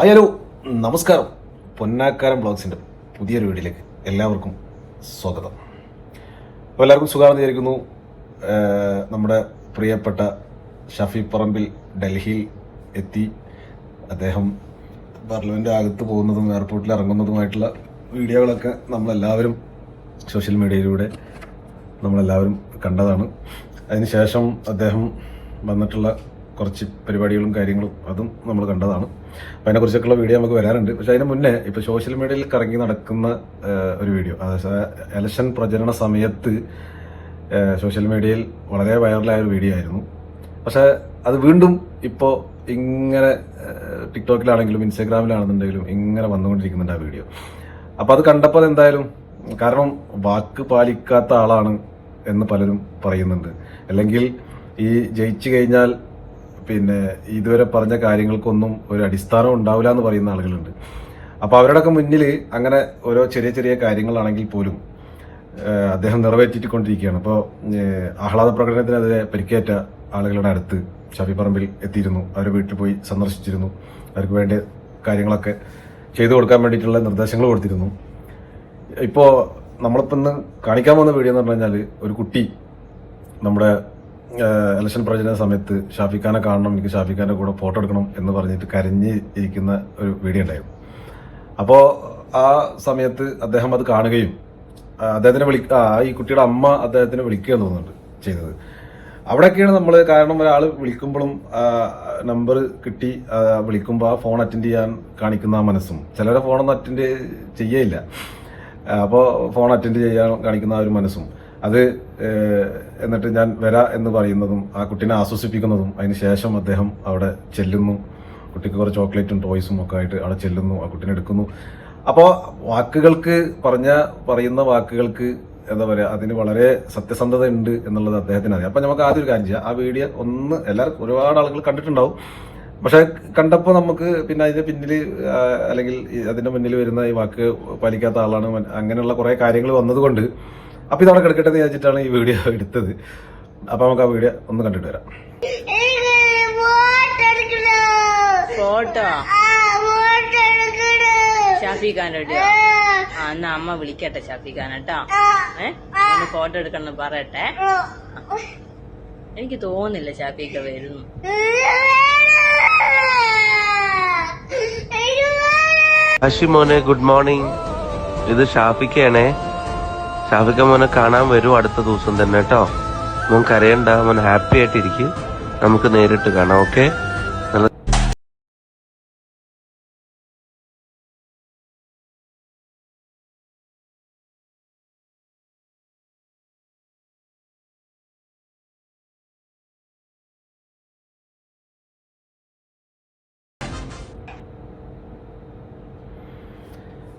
ആയാലോ നമസ്കാരം. പൊന്നാക്കാരം ബ്ലോഗ്സിന്റെ പുതിയൊരു വീഡിയോയിലേക്ക് എല്ലാവർക്കും സ്വാഗതം. അപ്പോൾ എല്ലാവർക്കും സുഖമാണെന്ന് വിചാരിക്കുന്നു. നമ്മുടെ പ്രിയപ്പെട്ട ഷഫി പറമ്പിൽ ഡൽഹിയിൽ എത്തി. അദ്ദേഹം പാർലമെന്റ് അകത്ത് പോകുന്നതും എയർപോർട്ടിൽ ഇറങ്ങുന്നതുമായിട്ടുള്ള വീഡിയോകളൊക്കെ നമ്മളെല്ലാവരും സോഷ്യൽ മീഡിയയിലൂടെ നമ്മളെല്ലാവരും കണ്ടതാണ്. അതിനുശേഷം അദ്ദേഹം വന്നിട്ടുള്ള കുറച്ച് പരിപാടികളും കാര്യങ്ങളും അതും നമ്മൾ കണ്ടതാണ്. അപ്പം അതിനെക്കുറിച്ചൊക്കെയുള്ള വീഡിയോ നമുക്ക് വരാറുണ്ട്. പക്ഷേ അതിന് മുന്നേ ഇപ്പോൾ സോഷ്യൽ മീഡിയയിൽ കറങ്ങി നടക്കുന്ന ഒരു വീഡിയോ അതായത് എലക്ഷൻ പ്രചരണ സമയത്ത് സോഷ്യൽ മീഡിയയിൽ വളരെ വൈറലായ ഒരു വീഡിയോ ആയിരുന്നു. പക്ഷേ അത് വീണ്ടും ഇപ്പോൾ ഇങ്ങനെ ടിക്ടോക്കിലാണെങ്കിലും ഇൻസ്റ്റാഗ്രാമിലാണെന്നുണ്ടെങ്കിലും ഇങ്ങനെ വന്നുകൊണ്ടിരിക്കുന്നുണ്ട് ആ വീഡിയോ. അപ്പോൾ അത് കണ്ടപ്പോൾ എന്തായാലും കാരണം വാക്ക് പാലിക്കാത്ത ആളാണ് എന്ന് പലരും പറയുന്നുണ്ട്. അല്ലെങ്കിൽ ഈ ജയിച്ചു കഴിഞ്ഞാൽ പിന്നെ ഇതുവരെ പറഞ്ഞ കാര്യങ്ങൾക്കൊന്നും ഒരു അടിസ്ഥാനം ഉണ്ടാവില്ല എന്ന് പറയുന്ന ആളുകളുണ്ട്. അപ്പോൾ അവരുടെയൊക്കെ മുന്നിൽ അങ്ങനെ ഓരോ ചെറിയ ചെറിയ കാര്യങ്ങളാണെങ്കിൽ പോലും അദ്ദേഹം നിറവേറ്റിക്കൊണ്ടിരിക്കുകയാണ്. അപ്പോൾ ആഹ്ലാദ പ്രകടനത്തിനെതിരെ പരിക്കേറ്റ ആളുകളുടെ അടുത്ത് ഷഫി പറമ്പിൽ എത്തിയിരുന്നു. അവരുടെ വീട്ടിൽ പോയി സന്ദർശിച്ചിരുന്നു. അവർക്ക് വേണ്ട കാര്യങ്ങളൊക്കെ ചെയ്തു കൊടുക്കാൻ വേണ്ടിയിട്ടുള്ള നിർദ്ദേശങ്ങൾ കൊടുത്തിരുന്നു. ഇപ്പോൾ നമ്മളിപ്പോൾ ഇന്ന് കാണിക്കാൻ പോകുന്ന വീഡിയോ എന്ന് പറഞ്ഞു കഴിഞ്ഞാൽ ഒരു കുട്ടി നമ്മുടെ ഇലക്ഷൻ പ്രചരണ സമയത്ത് ഷാഫിഖാനെ കാണണം എനിക്ക് ഷാഫിഖാന്റെ കൂടെ ഫോട്ടോ എടുക്കണം എന്ന് പറഞ്ഞിട്ട് കരഞ്ഞ് ഇരിക്കുന്ന ഒരു വീഡിയോ ഉണ്ടായിരുന്നു. അപ്പോൾ ആ സമയത്ത് അദ്ദേഹം അത് കാണുകയും അദ്ദേഹത്തിനെ വിളി ആ, ഈ കുട്ടിയുടെ അമ്മ അദ്ദേഹത്തിനെ വിളിക്കുകയെന്ന് തോന്നുന്നുണ്ട് ചെയ്തത്. അവിടെയൊക്കെയാണ് നമ്മൾ കാരണം ഒരാൾ വിളിക്കുമ്പോഴും നമ്പർ കിട്ടി വിളിക്കുമ്പോൾ ആ ഫോൺ അറ്റൻഡ് ചെയ്യാൻ കാണിക്കുന്ന ആ മനസ്സും. ചിലരെ ഫോണൊന്നും അറ്റൻഡ് ചെയ്യയില്ല. അപ്പോൾ ഫോൺ അറ്റൻഡ് ചെയ്യാൻ കാണിക്കുന്ന ആ ഒരു മനസ്സും. അത് എന്നിട്ട് ഞാൻ വരാ എന്ന് പറയുന്നതും ആ കുട്ടീനെ ആശ്വസിപ്പിക്കുന്നതും അതിന് ശേഷം അദ്ദേഹം അവിടെ ചെല്ലുന്നു. കുട്ടിക്ക് കുറച്ച് ചോക്ലേറ്റും ടോയ്സും ഒക്കെ ആയിട്ട് അവിടെ ചെല്ലുന്നു ആ കുട്ടീനെ എടുക്കുന്നു. അപ്പോൾ വാക്കുകൾക്ക് പറഞ്ഞ പറയുന്ന വാക്കുകൾക്ക് എന്താ പറയുക അതിന് വളരെ സത്യസന്ധത ഉണ്ട് എന്നുള്ളത് അദ്ദേഹത്തിന് അറിയാം. അപ്പം നമുക്ക് ആദ്യം ഒരു കാര്യം ചെയ്യാം. ആ വീഡിയോ ഒന്ന് എല്ലാവർക്കും ഒരുപാട് ആളുകൾ കണ്ടിട്ടുണ്ടാവും. പക്ഷെ കണ്ടപ്പോൾ നമുക്ക് പിന്നെ അതിന്റെ പിന്നിൽ അല്ലെങ്കിൽ അതിന്റെ അതിന്റെ മുന്നിൽ വരുന്ന ഈ വാക്ക് പാലിക്കാത്ത ആളാണ് അങ്ങനെയുള്ള കുറേ കാര്യങ്ങൾ വന്നതുകൊണ്ട് അപ്പൊ ഇതവിടെ കിടക്കട്ടെ എന്ന് വിചാരിച്ചിട്ടാണ് ഈ വീഡിയോ എടുത്തത്. അപ്പൊ നമുക്ക് ആ വീഡിയോ ഒന്ന് കണ്ടിട്ട് വരാം. ഫോട്ടോ? ആ. എന്നാ അമ്മ വിളിക്കട്ടെ ഷാഫിഖാൻ കേട്ടോ. ഏ? ഒന്ന് ഫോട്ടോ എടുക്കണം പറയട്ടെ. എനിക്ക് തോന്നുന്നില്ല ഷാഫിക്ക വരുന്നു. ഹഷി മോനെ ഗുഡ് മോർണിംഗ്. ഇത് ഷാഫിക്കയാണേ ഷാഫിക്ക മോനെ കാണാൻ വരും അടുത്ത ദിവസം തന്നെ കേട്ടോ. മോൻ കരയണ്ട മോൻ ഹാപ്പി ആയിട്ടിരിക്കും. നമുക്ക് നേരിട്ട് കാണാം ഓക്കെ?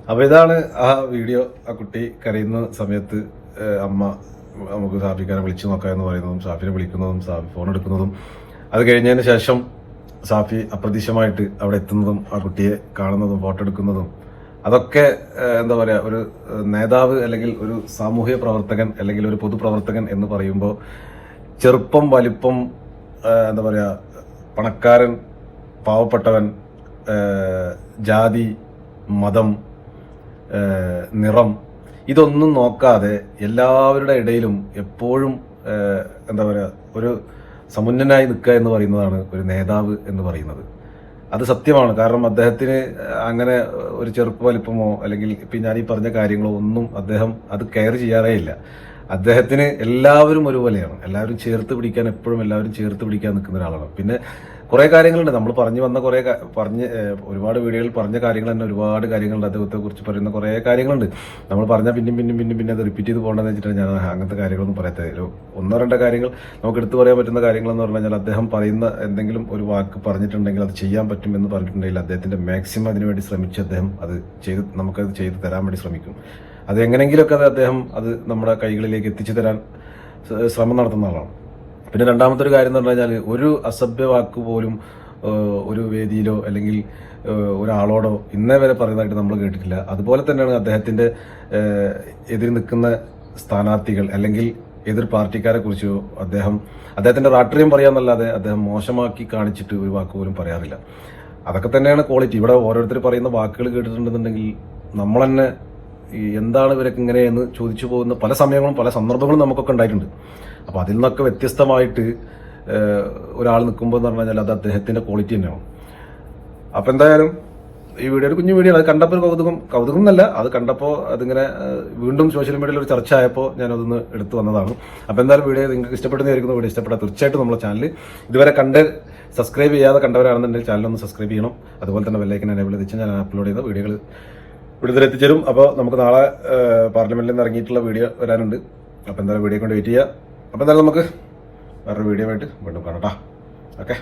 അപ്പൊ ഇതാണ് ആ വീഡിയോ ആ കുട്ടി കരയുന്ന സമയത്ത് അമ്മ നമുക്ക് സാഫിക്കാരെ വിളിച്ചു നോക്കാം എന്ന് പറയുന്നതും സാഫിനെ വിളിക്കുന്നതും സാഫി ഫോൺ എടുക്കുന്നതും. അത് കഴിഞ്ഞതിന് ശേഷം സാഫി അപ്രതീക്ഷമായിട്ട് അവിടെ എത്തുന്നതും ആ കുട്ടിയെ കാണുന്നതും ഫോട്ടോ എടുക്കുന്നതും. അതൊക്കെ എന്താ പറയുക ഒരു നേതാവ് അല്ലെങ്കിൽ ഒരു സാമൂഹ്യ പ്രവർത്തകൻ അല്ലെങ്കിൽ ഒരു പൊതുപ്രവർത്തകൻ എന്ന് പറയുമ്പോൾ ചെറുപ്പം വലിപ്പം എന്താ പറയുക പണക്കാരൻ പാവപ്പെട്ടവൻ ജാതി മതം നിറം. ഇതൊന്നും നോക്കാതെ എല്ലാവരുടെ ഇടയിലും എപ്പോഴും എന്താ പറയുക ഒരു സമുന്നനായി നിൽക്കുക എന്ന് പറയുന്നതാണ് ഒരു നേതാവ് എന്ന് പറയുന്നത്. അത് സത്യമാണ്. കാരണം അദ്ദേഹത്തിന് അങ്ങനെ ഒരു ചെറുപ്പ വലിപ്പമോ അല്ലെങ്കിൽ ഇപ്പം ഞാൻ ഈ പറഞ്ഞ കാര്യങ്ങളോ ഒന്നും അദ്ദേഹം അത് കെയർ ചെയ്യാറേ ഇല്ല. അദ്ദേഹത്തിന് എല്ലാവരും ഒരുപോലെയാണ്. എല്ലാവരും ചേർത്ത് പിടിക്കാൻ എപ്പോഴും എല്ലാവരും ചേർത്ത് പിടിക്കാൻ നിൽക്കുന്ന ഒരാളാണ്. പിന്നെ കുറെ കാര്യങ്ങളുണ്ട്. നമ്മൾ പറഞ്ഞു വന്ന കുറെ പറഞ്ഞ് ഒരുപാട് വീഡിയോയിൽ പറഞ്ഞ കാര്യങ്ങൾ തന്നെ ഒരുപാട് കാര്യങ്ങളുണ്ട്. അദ്ദേഹത്തെ കുറിച്ച് പറയുന്ന കുറെ കാര്യങ്ങളുണ്ട്. നമ്മൾ പറഞ്ഞാൽ പിന്നെയും പിന്നെയും പിന്നെയും പിന്നെ അത് റിപ്പീറ്റ് ചെയ്ത് പോകണമെന്ന് വെച്ചിട്ടാണ് ഞാൻ അങ്ങനത്തെ കാര്യങ്ങളൊന്നും പറയാത്തത് ഒരു ഒന്നോ രണ്ടോ കാര്യങ്ങൾ നമുക്ക് എടുത്തു പറയാൻ പറ്റുന്ന കാര്യങ്ങളെന്ന് പറഞ്ഞു കഴിഞ്ഞാൽ അദ്ദേഹം പറയുന്ന എന്തെങ്കിലും ഒരു വാക്ക് പറഞ്ഞിട്ടുണ്ടെങ്കിൽ അത് ചെയ്യാൻ പറ്റുമെന്ന് പറഞ്ഞിട്ടുണ്ടെങ്കിൽ അദ്ദേഹത്തിന്റെ മാക്സിമം അതിനുവേണ്ടി ശ്രമിച്ച് അദ്ദേഹം അത് ചെയ്ത് നമുക്കത് ചെയ്ത് തരാൻ വേണ്ടി ശ്രമിക്കും. അത് എങ്ങനെയെങ്കിലുമൊക്കെ അത് അദ്ദേഹം അത് നമ്മുടെ കൈകളിലേക്ക് എത്തിച്ചു തരാൻ ശ്രമം നടത്തുന്ന ആളാണ്. പിന്നെ രണ്ടാമത്തെ ഒരു കാര്യം എന്ന് പറഞ്ഞു കഴിഞ്ഞാൽ ഒരു അസഭ്യ വാക്ക് പോലും ഒരു വേദിയിലോ അല്ലെങ്കിൽ ഒരാളോടോ ഇന്നേ വരെ പറയുന്നതായിട്ട് നമ്മൾ കേട്ടിട്ടില്ല. അതുപോലെ തന്നെയാണ് അദ്ദേഹത്തിന്റെ എതിർ നിൽക്കുന്ന സ്ഥാനാർത്ഥികൾ അല്ലെങ്കിൽ എതിർ പാർട്ടിക്കാരെ കുറിച്ചോ അദ്ദേഹം അദ്ദേഹത്തിന്റെ രാഷ്ട്രീയം പറയാമെന്നല്ലാതെ അദ്ദേഹം മോശമാക്കി കാണിച്ചിട്ട് ഒരു വാക്ക് പോലും പറയാറില്ല. അതൊക്കെ തന്നെയാണ് ക്വാളിറ്റി. ഇവിടെ ഓരോരുത്തർ പറയുന്ന വാക്കുകൾ കേട്ടിട്ടുണ്ടെന്നുണ്ടെങ്കിൽ നമ്മൾ തന്നെ ഈ എന്താണ് ഇവരൊക്കെ ഇങ്ങനെയെന്ന് ചോദിച്ചു പോകുന്ന പല സമയങ്ങളും പല സന്ദർഭങ്ങളും നമുക്കൊക്കെ ഉണ്ടായിട്ടുണ്ട്. അപ്പോൾ അതിൽ നിന്നൊക്കെ വ്യത്യസ്തമായിട്ട് ഒരാൾ നിൽക്കുമ്പോൾ എന്ന് പറഞ്ഞു കഴിഞ്ഞാൽ അത് അദ്ദേഹത്തിന്റെ ക്വാളിറ്റി തന്നെയാണ്. അപ്പോൾ എന്തായാലും ഈ വീഡിയോ ഒരു കുഞ്ഞു വീഡിയോ അത് കണ്ടപ്പോൾ ഒരു കൗതുകം കൗതുകം എന്നല്ല അത് കണ്ടപ്പോൾ അതിങ്ങനെ വീണ്ടും സോഷ്യൽ മീഡിയയിൽ ഒരു ചർച്ച ആയപ്പോൾ ഞാനതൊന്ന് എടുത്തു വന്നതാണ്. അപ്പോൾ എന്തായാലും വീഡിയോ നിങ്ങൾക്ക് ഇഷ്ടപ്പെടുന്നതായിരിക്കുന്നു. വീഡിയോ ഇഷ്ടപ്പെട്ടാൽ തീർച്ചയായിട്ടും നമ്മുടെ ചാനൽ ഇതുവരെ കണ്ട് സബ്സ്ക്രൈബ് ചെയ്യാതെ കണ്ടവരാണെന്നുണ്ടെങ്കിൽ ചാനൽ ഒന്ന് സബ്സ്ക്രൈബ് ചെയ്യണം. അതുപോലെ തന്നെ ബെല്ലൈക്കൻ എനേബിൾ വെച്ച് ഞാൻ അപ്ലോഡ് ചെയ്ത വീഡിയോകൾ ഇവിടുത്തെ എത്തിച്ചേരും അപ്പോൾ നമുക്ക് നാളെ പാർലമെന്റിൽ നിന്ന് ഇറങ്ങിയിട്ടുള്ള വീഡിയോ വരാനുണ്ട്. അപ്പോൾ എന്തായാലും വീഡിയോ കൊണ്ട് വെയിറ്റ് ചെയ്യുക അപ്പോൾ എന്തായാലും നമുക്ക് വേറൊരു വീഡിയോ ആയിട്ട് വീണ്ടും കാണാം ഓക്കെ.